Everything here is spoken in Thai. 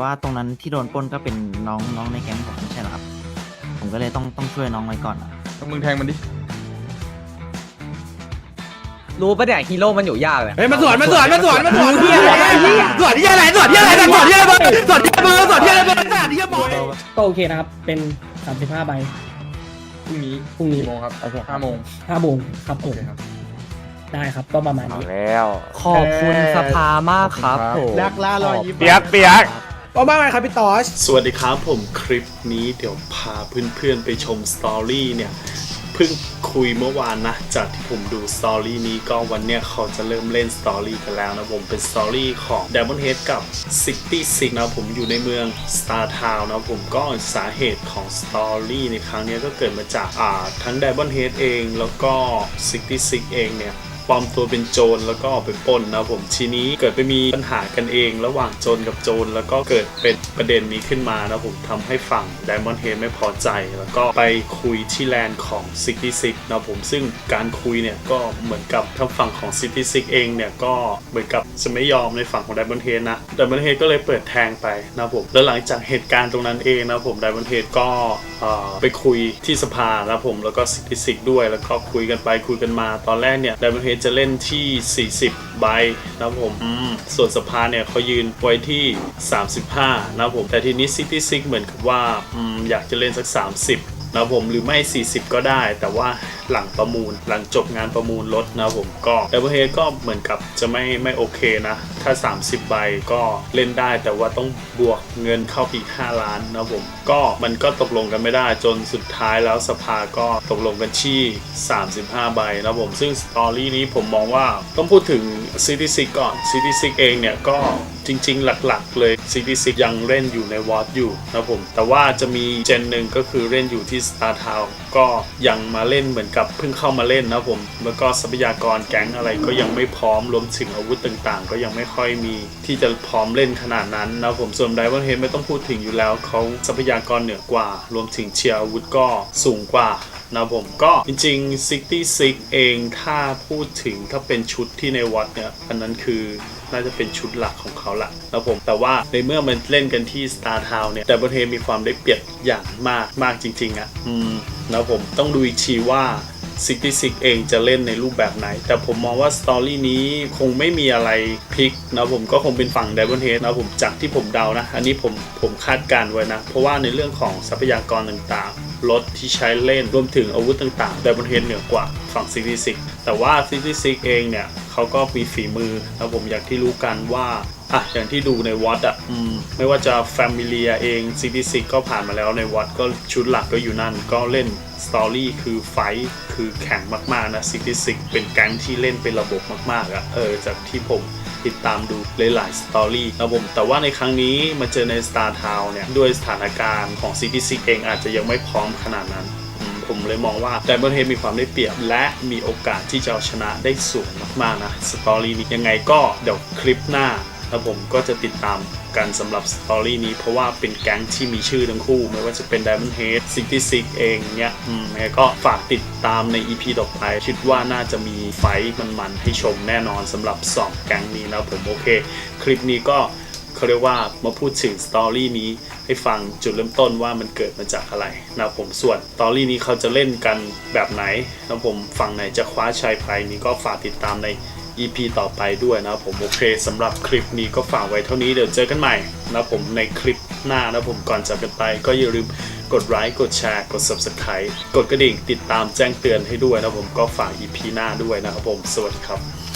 ว่าตรงนั้นที่โดนปล้นก็เป็นน้องน้องในแก๊งผมไม่ใช่เหรอครับ ผมก็เลยต้องต้องช่วยน้องไว้ก่อนอะต้องมึงแทงมันดิ รู้ปะเนี่ยฮีโร่มันอยู่ยากเลยเฮ้ยมาสวนมาสวนมาสวนมาสวนที่อะไรสวนที่อะไรสวนที่อะไรสวนที่อะไรสวนที่มือสวนที่อะไรสวนที่บอยก็โอเคนะครับ เป็น 35 ใบ พรุ่งนี้พรุ่งนี้ กี่โมงครับห้าโมง5โมงครับผโอมเคครับ ได้ครับ ก็ประมาณเอานี้ แล้ว ขอบคุณสภามากครับผมลักล่ารอยยิ้ม เปียกเปียก ว่าบ้างไงครับพี่ตอชสวัสดีครับผมคลิปนี้เดี๋ยวพาเพื่อนๆไปชมสตอรี่เนี่ยเพิ่งคุยเมื่อวานนะ จากที่ผมดูสตอรี่นี้ก็วันเนี้ยเขาจะเริ่มเล่นสตอรี่กันแล้วนะผมเป็นสตอรี่ของ Diamond Head กับ66นะผมอยู่ในเมือง Star Town นะผมก็สาเหตุของสตอรี่ในครั้งนี้ก็เกิดมาจากอ่าทั้ง Diamond Head เองแล้วก็66เองเนี่ย ปลอมตัวเป็นโจรแล้วก็ออกไปปล้นนะผมทีนี้เกิดไปมีปัญหากันเอง ระหว่างโจรกับโจรแล้วก็เกิดเป็นประเด็นนี้ขึ้นมานะผมทำให้ฝั่ง Diamond Head ไม่พอใจ แล้วก็ไปคุยที่แลนด์ของ66นะผมซึ่งการคุยเนี่ยก็เหมือนกับทางฝั่งของ66เองเนี่ยก็เหมือนกับจะไม่ยอมในฝั่งของ Diamond Head นะ Diamond Head ก็เลยเปิดแทงไปนะผมแล้วหลังจากเหตุการณ์ตรงนั้นเองนะผม Diamond Head ก็ไปคุยที่สภานะผมแล้วก็66ด้วยแล้วก็คุยกันไปคุยกันมาตอนแรกเนี่ย Diamond Head จะเล่นที่ 40 ใบนะผมอืมส่วนสภาเนี่ยเขายืนไว้ที่ 35 นะผม แต่ทีนี้66เหมือนกับว่าอืมอยากจะเล่นสัก 30 นะผมหรือไม่ 40 ก็ได้แต่ว่า หลังประมูล หลังจบงานประมูลรถนะผมก็ Double Head ก็เหมือนกับจะไม่ไม่โอเคนะ ถ้า 30 ใบก็เล่นได้แต่ว่าต้องบวกเงินเข้าอีก 5 ล้านนะผมก็มันก็ตกลงกันไม่ได้จนสุดท้ายแล้วสภาก็ตกลงกันที่ 35 ใบนะผมซึ่งสตอรี่นี้ผมมองว่าต้องพูดถึง City Six ก่อน City Six เองเนี่ยก็ จริง ๆ หลักๆ เลย CT6 ยังเล่นอยู่ในวอตอยู่นะผม แต่ว่าจะมีเจนหนึ่งก็คือเล่นอยู่ที่ Star Town ก็ยังมาเล่นเหมือนกับเพิ่งเข้ามาเล่นนะผม แล้วก็ทรัพยากรแก๊งอะไรก็ยังไม่พร้อมรวมถึงอาวุธต่างๆ ก็ยังไม่ค่อยมีที่จะพร้อมเล่นขนาดนั้นนะผมส่วนไดวันเฮดไม่ต้องพูดถึงอยู่แล้วเขาทรัพยากรเหนือกว่า รวมถึงเชียร์อาวุธก็สูงกว่านะผมก็จริงๆ66เองถ้าพูดถึงถ้าเป็นชุดที่ในวัดเนี่ยอันนั้นคือ น่าจะเป็นชุดหลักของเขาละนะผมแต่ว่าในเมื่อมันเล่นกันที่ Star Town เนี่ยแต่ประเทมีความได้เปรียบอย่างมากมากจริง ๆอะ่ะอืมนะผมต้องดูอีกทีว่า66 เองจะเล่นในรูปแบบไหน แต่ผมมองว่าสตอรี่นี้คงไม่มีอะไรพลิกนะผมก็คงเป็นฝั่ง d ด v o n Head นะผมจากที่ผมเดานะ อันนี้ผมผมคาดการณ์ไว้นะ เพราะว่าในเรื่องของทรัพยากรต่างๆ รถที่ใช้เล่นรวมถึงอาวุธต่างๆ d ด v o n Head เหนือกว่าฝั่ง66แต่ว่า66เองเนี่ย เขาก็มีฝีมือนะผมอย่างที่รู้กันว่าอะอย่างที่ดูในวัดอะอืมไม่ว่าจะ Familia เอง66ก็ผ่านมาแล้วในวัดก็ชุดหลักก็อยู่นั่น ก็เล่นสตอรี่คือไฟท์คือแข็งมากๆนะซิตี้ซิกเป็นแก๊งที่เล่นเป็นระบบมากๆอะเออจากที่ผมติดตามดูหลายๆสตอรี่นะผมแต่ว่าในครั้งนี้มาเจอใน Star Town เนี่ย ด้วยสถานการณ์ของ City Six เองอาจจะยังไม่พร้อมขนาดนั้นอืม ผมเลยมองว่า d ด m o n d Head มีความได้เปรียบ และมีโอกาสที่จะเอาชนะได้สูงมากๆนะสตอรี่นี้ยังไงก็เดี๋ยวคลิปหน้าแล้วผมก็จะติดตามกันสำหรับสตอรี่นี้เพราะว่าเป็นแก๊งที่มีชื่อทั้งคู่ ไม่ว่าจะเป็น Diamond Head 66 เองเนี้ยอืมยังไงก็ฝากติดตามใน EP ต่อไป คิดว่าน่าจะมีไฟมันๆให้ชมแน่นอนสำหรับ 2 แก๊งนี้นะผมโอเค คลิปนี้ก็ เขาเรียกว่ามาพูดถึงสตอรี่นี้ให้ฟังจุดเริ่มต้นว่ามันเกิดมาจากอะไรนะผมส่วนสตอรี่นี้เขาจะเล่นกันแบบไหนนะผมฝั่งไหนจะคว้าชัยไปนี้ก็ฝากติดตามใน EP ต่อไปด้วยนะครับผมโอเคสำหรับคลิปนี้ก็ฝากไว้เท่านี้เดี๋ยวเจอกันใหม่นะผมในคลิปหน้านะผมก่อนจากกันไป ก็อย่าลืมกดไลค์กดแชร์กด Subscribe กดกระดิ่งติดตามแจ้งเตือนให้ด้วยนะผมก็ฝาก EP หน้าด้วยนะครับผมสวัสดีครับ